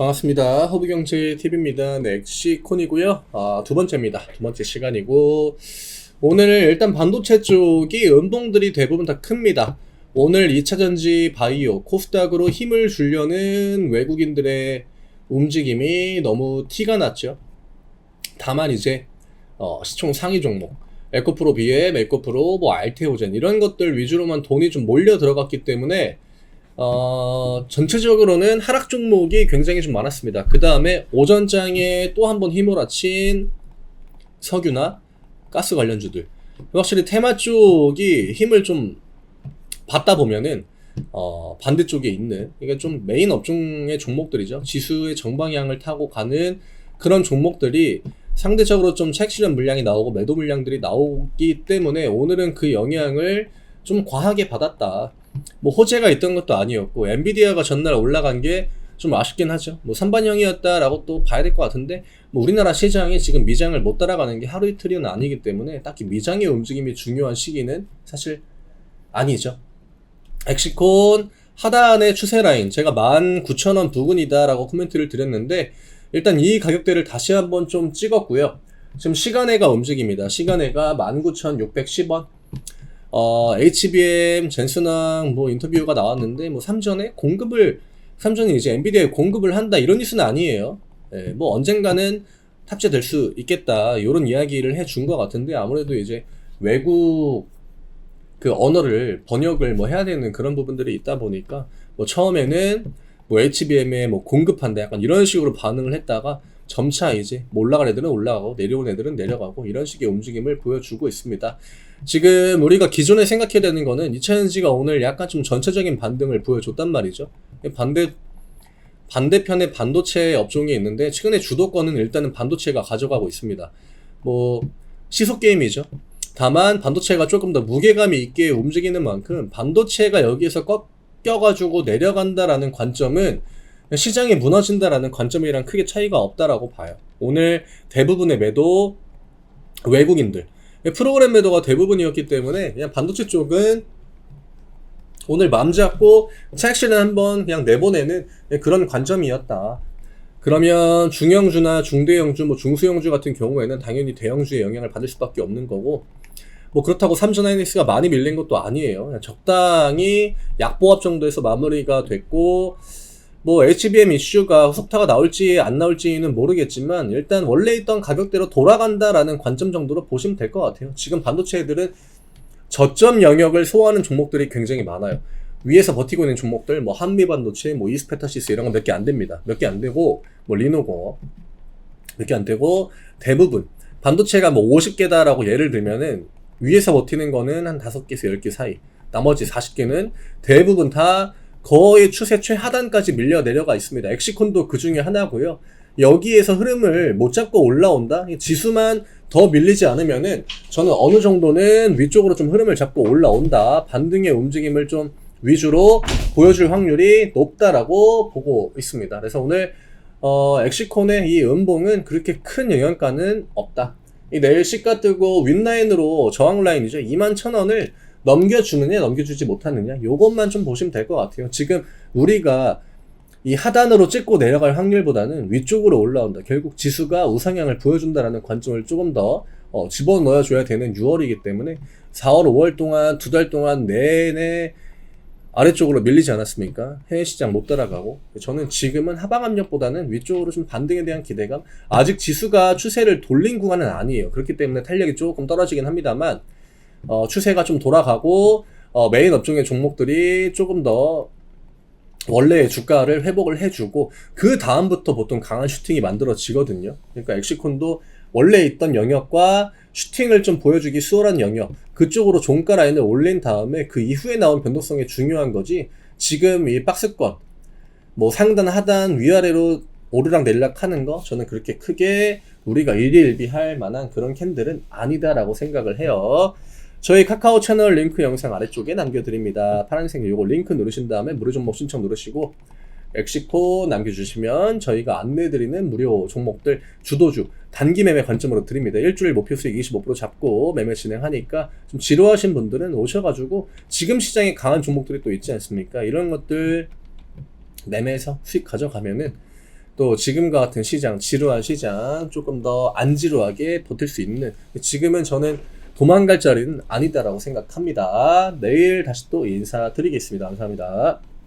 반갑습니다. 허브경제 TV입니다. 넥시콘이고요. 아, 두 번째입니다. 두 번째 시간이고 오늘 일단 반도체 쪽이 음봉들이 대부분 다 큽니다. 오늘 2차전지 바이오 코스닥으로 힘을 주려는 외국인들의 움직임이 너무 티가 났죠. 다만 이제 어, 시총 상위 종목 에코프로 BM, 에코프로, 뭐 알테오젠 이런 것들 위주로만 돈이 좀 몰려 들어갔기 때문에 어, 전체적으로는 하락 종목이 굉장히 좀 많았습니다. 그 다음에 오전장에 또 한번 휘몰아친 석유나 가스 관련주들. 확실히 테마 쪽이 힘을 좀 받다 보면은 어, 반대쪽에 있는 이게 좀 메인 업종의 종목들이죠. 지수의 정방향을 타고 가는 그런 종목들이 상대적으로 좀 차익 실현 물량이 나오고 매도 물량들이 나오기 때문에 오늘은 그 영향을 좀 과하게 받았다. 뭐 호재가 있던 것도 아니었고 엔비디아가 전날 올라간 게 좀 아쉽긴 하죠. 뭐 선반영이었다라고 또 봐야 될 것 같은데 뭐 우리나라 시장이 지금 미장을 못 따라가는 게 하루 이틀은 아니기 때문에 딱히 미장의 움직임이 중요한 시기는 사실 아니죠. 엑시콘 하단의 추세 라인 제가 19,000원 부근이다라고 코멘트를 드렸는데 일단 이 가격대를 다시 한번 좀 찍었고요. 지금 시간애가 움직입니다. 시간애가 19,610원. 어, HBM, 젠슨왕 뭐 인터뷰가 나왔는데 뭐 삼전에 공급을 삼전이 이제 엔비디아에 공급을 한다 이런 뉴스는 아니에요. 예, 뭐 언젠가는 탑재될 수 있겠다 이런 이야기를 해 준 것 같은데 아무래도 이제 외국 그 언어를 번역을 뭐 해야 되는 그런 부분들이 있다 보니까 뭐 처음에는 뭐 HBM에 뭐 공급한다 약간 이런 식으로 반응을 했다가 점차 이제 뭐 올라간 애들은 올라가고 내려온 애들은 내려가고 이런 식의 움직임을 보여주고 있습니다. 지금 우리가 기존에 생각해야 되는 거는 이차전지가 오늘 약간 좀 전체적인 반등을 보여줬단 말이죠. 반대 반대편에 반도체 업종이 있는데 최근에 주도권은 일단은 반도체가 가져가고 있습니다. 뭐 시속 게임이죠. 다만 반도체가 조금 더 무게감이 있게 움직이는 만큼 반도체가 여기에서 꺾여가지고 내려간다라는 관점은 시장이 무너진다라는 관점이랑 크게 차이가 없다라고 봐요. 오늘 대부분의 매도 외국인들 프로그램 매도가 대부분이었기 때문에 그냥 반도체 쪽은 오늘 맘 잡고 차익실은 한번 그냥 내보내는 그런 관점이었다. 그러면 중형주나 중대형주, 뭐 중수형주 같은 경우에는 당연히 대형주의 영향을 받을 수밖에 없는 거고 뭐 그렇다고 삼전 하이닉스가 많이 밀린 것도 아니에요. 적당히 약보합 정도에서 마무리가 됐고 뭐 HBM 이슈가 후속타가 나올지 안 나올지는 모르겠지만 일단 원래 있던 가격대로 돌아간다라는 관점 정도로 보시면 될 것 같아요. 지금 반도체들은 저점 영역을 소화하는 종목들이 굉장히 많아요. 위에서 버티고 있는 종목들 뭐 한미 반도체, 뭐 이스페타시스 이런 거 몇 개 안 됩니다. 몇 개 안 되고 뭐 리노공업 몇개 안 되고 대부분 반도체가 뭐 50개다라고 예를 들면은 위에서 버티는 거는 한 5개에서 10개 사이. 나머지 40개는 대부분 다 거의 추세 최하단까지 밀려 내려가 있습니다. 엑시콘도 그 중에 하나고요. 여기에서 흐름을 못 잡고 올라온다? 지수만 더 밀리지 않으면은 저는 어느 정도는 위쪽으로 좀 흐름을 잡고 올라온다. 반등의 움직임을 좀 위주로 보여줄 확률이 높다라고 보고 있습니다. 그래서 오늘 어, 엑시콘의 이 음봉은 그렇게 큰 영향가는 없다. 이 내일 시가 뜨고 윗라인으로 저항 라인이죠. 2만 1,000원을 넘겨주느냐 넘겨주지 못하느냐 요것만 좀 보시면 될 것 같아요. 지금 우리가 이 하단으로 찍고 내려갈 확률보다는 위쪽으로 올라온다. 결국 지수가 우상향을 보여준다라는 관점을 조금 더 어, 집어넣어 줘야 되는 6월이기 때문에 4월, 5월 동안 두 달 동안 내내 아래쪽으로 밀리지 않았습니까? 해외 시장 못 따라가고 저는 지금은 하방 압력보다는 위쪽으로 좀 반등에 대한 기대감 아직 지수가 추세를 돌린 구간은 아니에요. 그렇기 때문에 탄력이 조금 떨어지긴 합니다만 어, 추세가 좀 돌아가고 어, 메인 업종의 종목들이 조금 더 원래의 주가를 회복을 해주고 그 다음부터 보통 강한 슈팅이 만들어지거든요. 그러니까 엑시콘도 원래 있던 영역과 슈팅을 좀 보여주기 수월한 영역 그쪽으로 종가 라인을 올린 다음에 그 이후에 나온 변동성이 중요한 거지 지금 이 박스권 뭐 상단 하단 위아래로 오르락 내리락 하는 거 저는 그렇게 크게 우리가 일희일비할 만한 그런 캔들은 아니다라고 생각을 해요. 저희 카카오 채널 링크 영상 아래쪽에 남겨드립니다. 파란색 요거 링크 누르신 다음에 무료 종목 신청 누르시고 엑시코 남겨주시면 저희가 안내드리는 무료 종목들 주도주 단기 매매 관점으로 드립니다. 일주일 목표 수익 25% 잡고 매매 진행하니까 좀 지루하신 분들은 오셔가지고 지금 시장에 강한 종목들이 또 있지 않습니까? 이런 것들 매매해서 수익 가져가면은 또 지금과 같은 시장, 지루한 시장 조금 더 안 지루하게 버틸 수 있는 지금은 저는 도망갈 자리는 아니다라고 생각합니다. 내일 다시 또 인사드리겠습니다. 감사합니다.